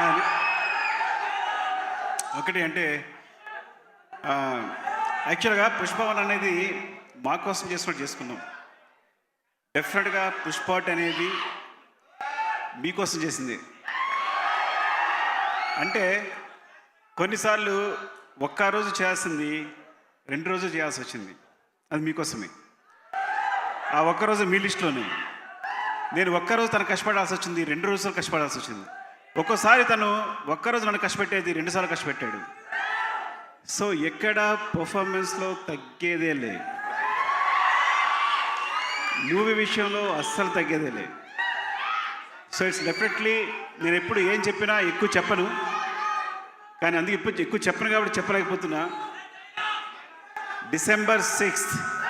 Um, ఒకటి అంటే యాక్చువల్గా పుష్పవన్ అనేది మా కోసం చేసుకుని చేసుకున్నాం. డెఫినెట్గా పుష్పాట్ అనేది మీకోసం చేసింది. అంటే కొన్నిసార్లు ఒక్క రోజు చేయాల్సింది రెండు రోజులు చేయాల్సి వచ్చింది. అది మీకోసమే ఆ ఒక్కరోజు మీ లిస్టులోనే. నేను ఒక్కరోజు తను కష్టపడాల్సి వచ్చింది రెండు రోజులు కష్టపడాల్సి వచ్చింది. ఒక్కోసారి తను ఒక్కరోజు నన్ను కష్టపెట్టేది రెండుసార్లు కష్టపెట్టాడు. సో ఎక్కడ పర్ఫార్మెన్స్లో తగ్గేదే లే. మూవీ విషయంలో అస్సలు తగ్గేదే లే. సో ఇట్స్ డెఫినెట్లీ నేను ఎప్పుడు ఏం చెప్పినా ఎక్కువ చెప్పను. కానీ అందుకే ఇప్పుడు ఎక్కువ చెప్పను కాబట్టి చెప్పలేకపోతున్నా. December sixth